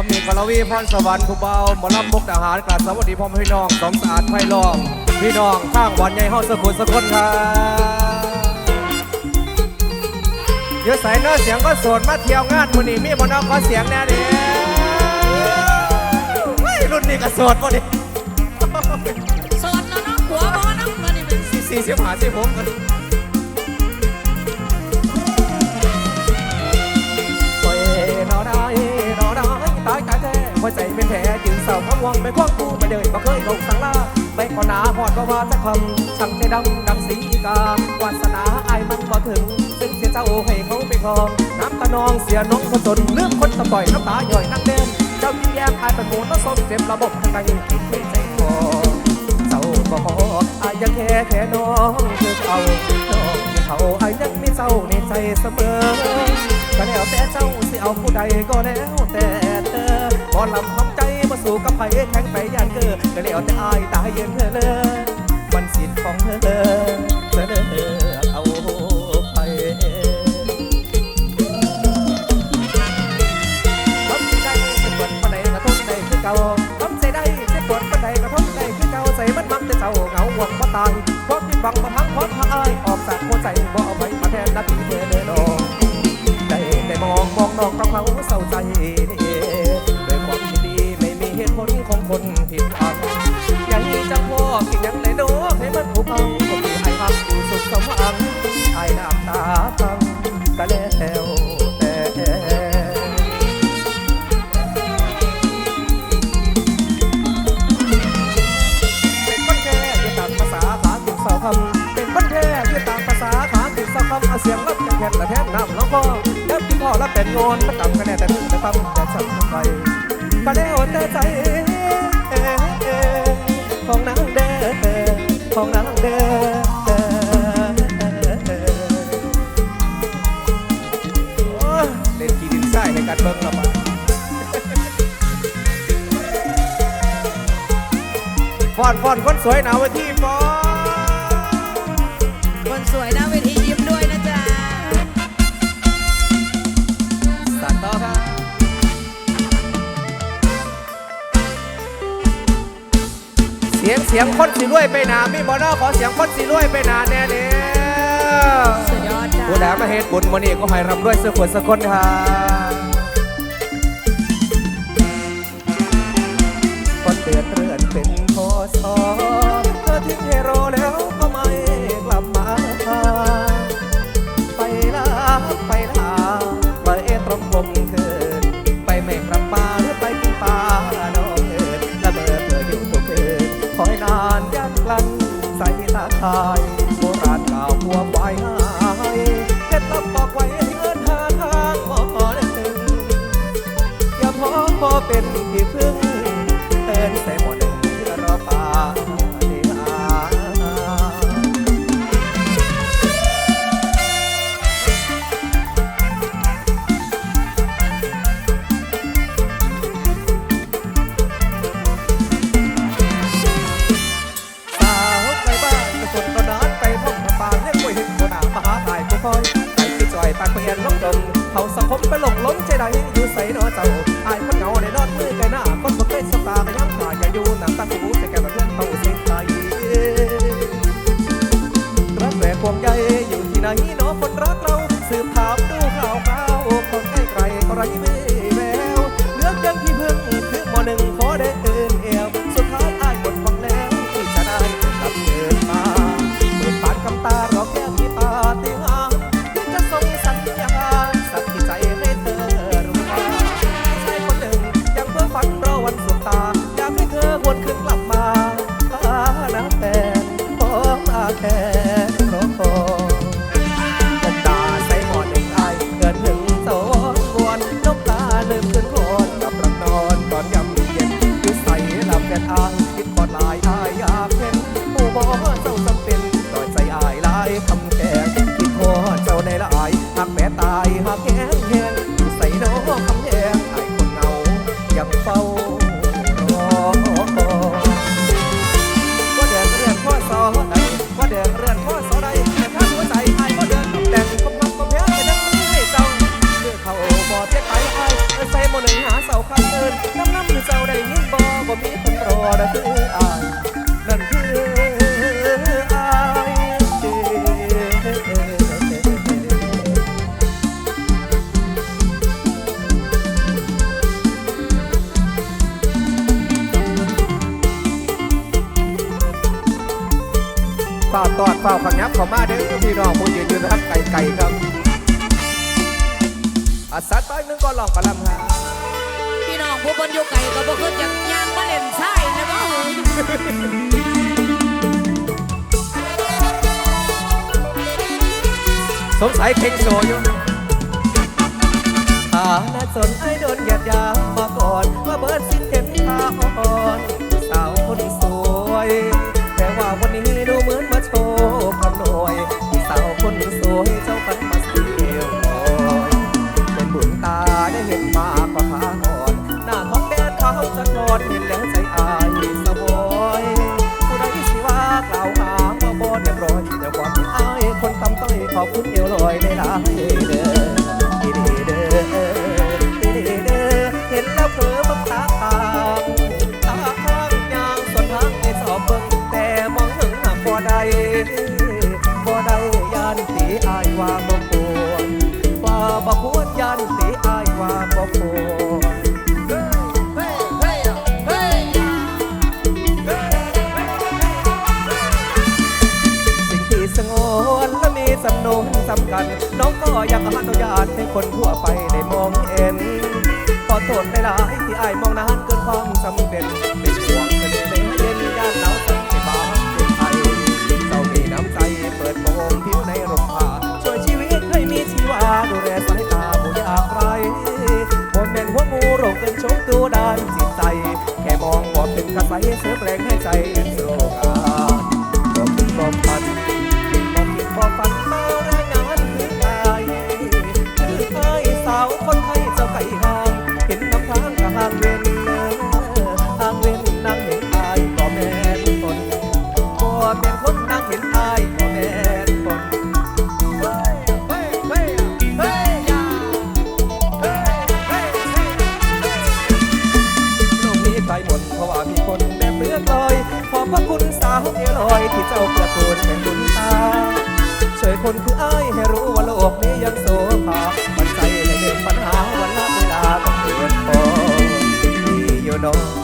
อมมีกลวีพรสวรรค์ครูเบาหมอลำมุกทหารกราบสวัสดีพ่อมพี่น้องสองสะอาดไพลองพี่น้องข้างวันใหญ่เฮาสกุลสกุลครับเดี๋ยวใส่เนื้อเสียงก็โสดมาเที่ยวงานมือนี้มีบ่น้องขอเสียงแน่เด้เฮ้รุ่นนี้ก็โสดบ่ดิสดแล้วเนาะหัวบ่เนาะมันนี่เป็นสี่สิบห้าสิบหกก็ดิ ยืนเศร้าพะวงไปคว้างกูไม่เดินบ่เคยลงสังลาไม่ก่อนหนาหอดบ่ว่าจะคำช่างใจดำดังสีกาวาสนาอายมันบ่ถึงซึ่งเสียเจ้าให้เขาไปครองน้ำตานองเสียน้องคนจนเรื่องคนตะต่อยน้ำตาย่อยนักเด่นเจ้ายิ้มแย้มอายเป็นหมูต้นส้มเจ็บระบบทางใดคิดไม่ใจคอเจ้าก็ขออายังแค่แค่น้องคือเอาน้องที่เขาอายังมีเจ้าในใจเสมอก็แล้วแต่เจ้าสิเอาผู้ใดก็แล้วแต่เธอบ่ลำทำใจม กับไผแข็งไปย่านเกิดก็แล้วแต่อายตายเย็นเธอเลยมันสิทธิ์ของเธอเธอเลือเอาไปทำใจจะปวดปานใดกระทบใจคือเก่าทำใจได้จะปวดปานใดกระทบใจคือเก่าใจมันมักจะเจ้าเหงาหวังบ่ตายเพราะที่บังมาทั้งเพราะพาอายออกจากหัวใจบ่เอาไว้มาแทนนาทีเธอเลยน้องได้แต่มองมองน้องต้องเขาเศร้าใจนี่ ลของคนผิดหวังอย่าให้จังพ่อกินยังเลยโดให้มันผูกพังก็คือไอ้พักอยู่สุขสมหวังไอ้น้ำตาพังก็แล้วแต่เป็นคนแค่ที่ตามภาษาขาติดเสาคำเป็นคนแค่ที่ต่ามภาษาขาติดเสาคำเสียงรับแทนละแทนน้ำน้องพ่อแล้วที่พ่อแล้วเป็นโงนประจำกันแน่แต่พึ่งแต่ปั๊มแต่ช้ำไป ก็ได้อดแต่ใจของนางเด้อของนางเด้อโอ้ยเล่นกีดินทรายในการเบิ่งและบาฟอนฟอนคนสวยหนาวเวทีฟอนคนสวยหน้าเว เสียงเสียงคนสิรวยไปหนามีบอลขอเสียงคนสิรวยไปหนาแน่เนี่ยสุดยอดจ้ะผู้ใดมาเฮ็ดบุญมันนี่ก็ให้รำด้วยเสื้อขวดสกคนครับ ราข่าวพัวไว้หายเคล็ดลับบอกไว้ให้เอินหาทางหมอได้ถึงอย่าพอพอเป็นที่พึ่งเอินใส่หมด ปากเปลี่ยนลงดงเขาสังคมไปหลงล้มใจใดอยู่ใส่นอเจ้าอายคนเหงาในนอดมือไกลหน้าคนบ่เคยสบตาก็ยังขาอย่าอยู่หนังตาหูใส่แกมาเพื่อนเขาเสียงไทยรักแรกควงใหญ่อยู่ที่ไหนนอคนรักเราสืบถามดูข่าวข่าวคนใกล้ไกลก็ไร้ไม่อ บ่เพียไตไอ้ใส่หมอหนึ่งหาเสาข้างเอินน้ำน้ำหรือเจ้าได้ยินบ่บ่มีคนรอนั่นคืออายนั่นคืออายฝ่าตอดฝ่าขังยับเข้ามาเด้อพี่น้องผู้ยืนอยู่ทางไกลๆครับ สัตว์ต้อยหนึงก็ลองกระลำฮะพี่น้องผู้บนอยู่ไก่ก็บ่ขึ้นจากยางมาเล่นไส้นะบ่สงสัยเข่งโซอยู่ฐานะสนไอ้โดนหยัดยามมาก่อน องก็อยานุญาตให้คนทั่วไปได้มองเห็น ขอโทษหลายๆที่อายมองนานเกินความจำเป็นเป็นห่วงเสน่ห์เย็นย่านหนาวสั่นให้บ้านเป็นไทยเจ้ามีน้ำใจเปิดโมงผิวในร่มผ้าช่วยชีวิตให้มีชีวาดูแลสายตาผู้ยากไรบนเป็นหัวงูโรคเป็นชกตัวด้านจิตใจ แค่มองบอกถึงกระใสเสือแปลงให้ใจโศกา เพื่อกูลเป็นบุญตา ช่วยคนคืออ้ายให้รู้ว่าโลกนี้ยังโสภาปัจจัยในเรื่องปัญหาวันละเวลาต้องเปลี่ยนพอดีอยู่เนอะ